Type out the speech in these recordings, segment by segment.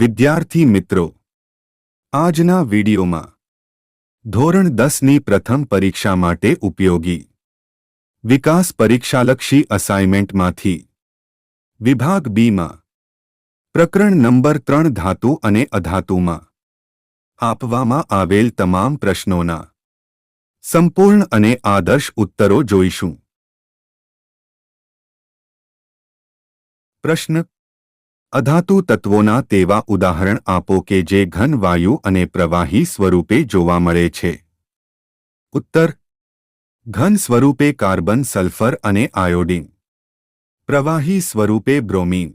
વિદ્યાર્થી મિત્રો, આજના વિડિયોમાં ધોરણ દસની પ્રથમ પરીક્ષા માટે ઉપયોગી વિકાસ પરીક્ષાલક્ષી અસાઇનમેન્ટમાંથી વિભાગ બીમાં પ્રકરણ નંબર ત્રણ ધાતુ અને અધાતુમાં આપવામાં આવેલ તમામ પ્રશ્નોના સંપૂર્ણ અને આદર્શ ઉત્તરો જોઈશું. પ્રશ્ન અધાતુ તત્વોના તેવા ઉદાહરણ આપો કે જે ઘન, વાયુ અને પ્રવાહી સ્વરૂપે જોવા મળે છે. ઉત્તર. ઘન સ્વરૂપે કાર્બન, સલ્ફર અને આયોડિન. પ્રવાહી સ્વરૂપે બ્રોમીન.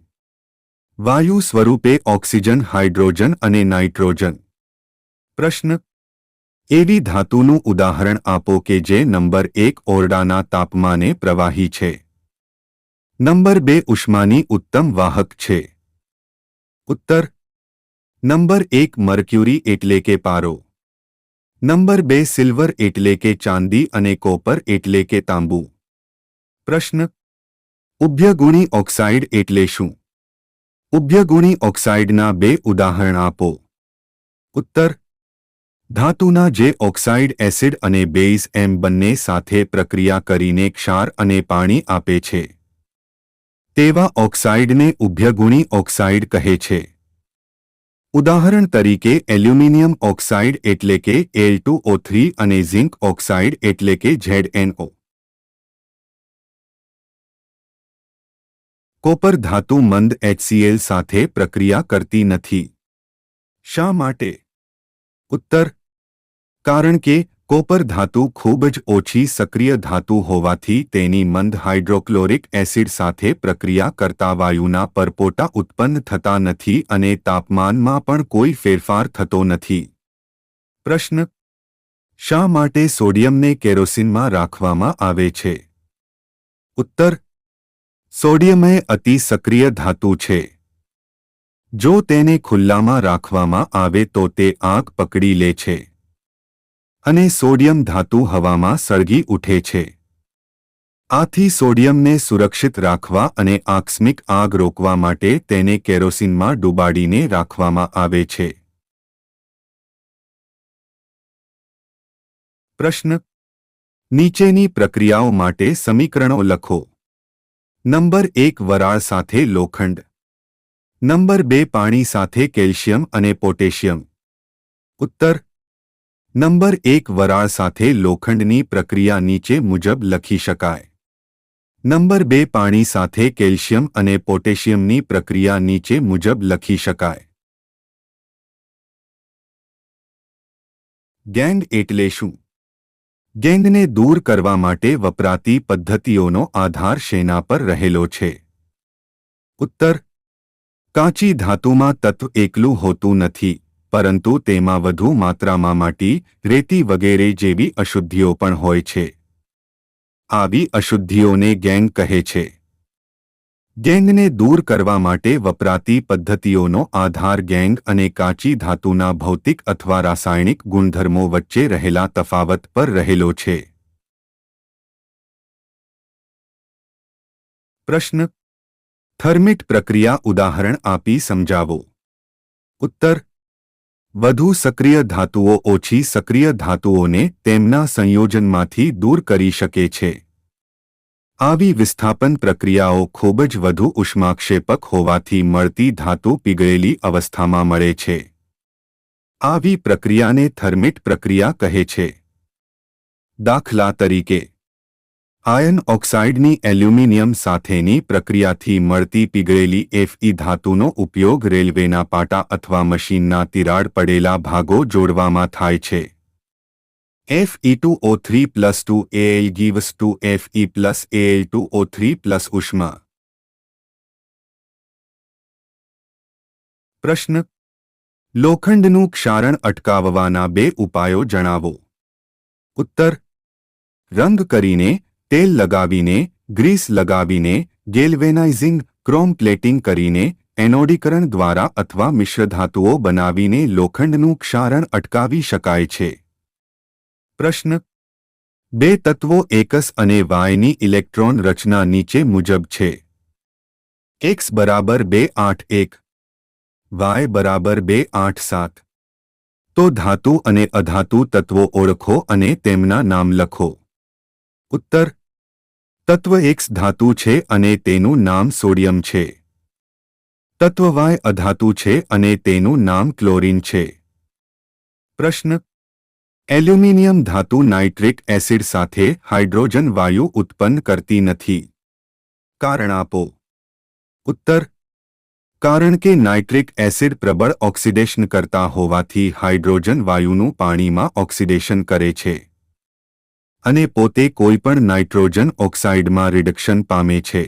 વાયુ સ્વરૂપે ઓક્સિજન, હાઇડ્રોજન અને નાઇટ્રોજન. પ્રશ્ન. એવી ધાતુનું ઉદાહરણ આપો કે જે નંબર એક ઓરડાના તાપમાને પ્રવાહી છે. નંબર બે ઉષ્માની ઉત્તમ વાહક છે. ઉત્તર. નંબર એક મર્ક્યુરી એટલે કે પારો. નંબર બે સિલ્વર એટલે કે ચાંદી અને કોપર એટલે કે તાંબુ. પ્રશ્ન. ઉભ્યગુણી ઓક્સાઇડ એટલે શું? ઉભ્યગુણી ઓક્સાઇડના બે ઉદાહરણ આપો. ઉત્તર. ધાતુના જે ઓક્સાઇડ એસિડ અને બેઝ એમ બંને સાથે પ્રક્રિયા કરીને ક્ષાર અને પાણી આપે છે. તેવા ઓક્સાઇડને ઉભ્યગુણી ઓક્સાઇડ કહે છે. ઉદાહરણ તરીકે, એલ્યુમિનિયમ ઓક્સાઇડ એટલે કે એલ થ્રી અને ઝિંક ઓક્સાઇડ એટલે કે ઝેડએનઓ કોપર ધાતુ મંદ એચસીએલ સાથે પ્રક્રિયા કરતી નથી. શા માટે? ઉત્તર. કારણ કે કોપર ધાતુ ખૂબ જ ઓછી સક્રિય ધાતુ હોવાથી તેની મંદ હાઇડ્રોક્લોરિક એસિડ સાથે પ્રક્રિયા કરતા વાયુના પરપોટા ઉત્પન્ન થતા નથી અને તાપમાનમાં પણ કોઈ ફેરફાર થતો નથી. પ્રશ્ન. શા માટે સોડિયમને કેરોસીનમાં રાખવામાં આવે છે? ઉત્તર. સોડિયમ એ અતિ સક્રિય ધાતુ છે. જો તેને ખુલ્લામાં રાખવામાં આવે તો તે આગ પકડી લે છે. અને સોડિયમ ધાતુ હવામાં સળગી ઉઠે છે. આથી સોડિયમને સુરક્ષિત રાખવા અને આકસ્મિક આગ રોકવા માટે તેને કેરોસીનમાં ડૂબાડીને રાખવામાં આવે છે. પ્રશ્ન. નીચેની પ્રક્રિયાઓ માટે સમીકરણો લખો. નંબર એક વરાળ સાથે લોખંડ. નંબર બે પાણી સાથે કેલ્શિયમ અને પોટેશિયમ. ઉત્તર. નંબર એક વરાળ સાથે લોખંડની પ્રક્રિયા નીચે મુજબ લખી શકાય. નંબર બે પાણી સાથે કેલ્શિયમ અને પોટેશિયમની પ્રક્રિયા નીચે મુજબ લખી શકાય. ગેંગ એટલે શું? ગેંગને દૂર કરવા માટે વપરાતી પદ્ધતિઓનો આધાર શેના પર રહેલો છે? ઉત્તર. કાચી ધાતુમાં તત્વ એકલું હોતું નથી. પરંતુ તેમાં વધુ માત્રામાં માટી, રેતી વગેરે જેવી અશુદ્ધિઓ પણ હોય છે. આવી અશુદ્ધિઓને ગેંગ કહે છે. ગેંગને દૂર કરવા માટે વપરાતી પદ્ધતિઓનો આધાર ગેંગ અને કાચી ધાતુના ભૌતિક અથવા રાસાયણિક ગુણધર્મો વચ્ચે રહેલા તફાવત પર રહેલો છે. પ્રશ્ન. થર્મિટ પ્રક્રિયા ઉદાહરણ આપી સમજાવો. ઉત્તર. વધુ સક્રિય ધાતુઓ ઓછી સક્રિય ધાતુઓને તેમના સંયોજનમાંથી દૂર કરી શકે છે. આવી વિસ્થાપન પ્રક્રિયાઓ ખૂબ જ વધુ ઉષ્માક્ષેપક હોવાથી મળતી ધાતુ પીગળેલી અવસ્થામાં મળે છે. આવી પ્રક્રિયાને થર્મિટ પ્રક્રિયા કહે છે. દાખલા તરીકે આયન ઓક્સાઇડની એલ્યુમિનિયમ સાથેની પ્રક્રિયાથી મળતી પીગળેલી એફઈ ધાતુનો ઉપયોગ રેલવેના પાટા અથવા મશીનના તિરાડ પડેલા ભાગો જોડવામાં થાય છે. FE two O three plus two AL gives two FE plus AL two O three plus ઉષ્મા. પ્રશ્ન. લોખંડનું ક્ષારણ અટકાવવાના બે ઉપાયો જણાવો. ઉત્તર. રંગ કરીને તેલ લગાવીને, ગ્રીસ લગાવીને, ગેલ્વેનાઇઝિંગ, ક્રોમ પ્લેટિંગ કરીને, એનોડીકરણ દ્વારા અથવા મિશ્રધાતુઓ બનાવીને લોખંડનું ક્ષારણ અટકાવી શકાય છે. પ્રશ્ન. બે તત્વો એકસ અને વાયની ઇલેક્ટ્રોન રચના નીચે મુજબ છે. એક્સ બરાબર બે આઠ એક. વાય બરાબર બે આઠ સાત. તો ધાતુ અને અધાતુ તત્વો ઓળખો અને તેમના નામ લખો. ઉત્તર. તત્વ એક્સ ધાતુ છે અને તેનું નામ સોડિયમ છે. તત્વ વાય અધાતુ છે અને તેનું નામ ક્લોરીન છે. પ્રશ્ન. એલ્યુમિનિયમ ધાતુ નાઇટ્રિક એસિડ સાથે હાઇડ્રોજન વાયુ ઉત્પન્ન કરતી નથી. કારણ આપો. ઉત્તર. કારણ કે નાઇટ્રિક એસિડ પ્રબળ ઓક્સિડેશન કરતા હોવાથી હાઇડ્રોજન વાયુનું પાણીમાં ઓક્સિડેશન કરે છે. અને પોતે કોઈપણ નાઇટ્રોજન ઓક્સાઇડમાં રિડક્શન પામે છે.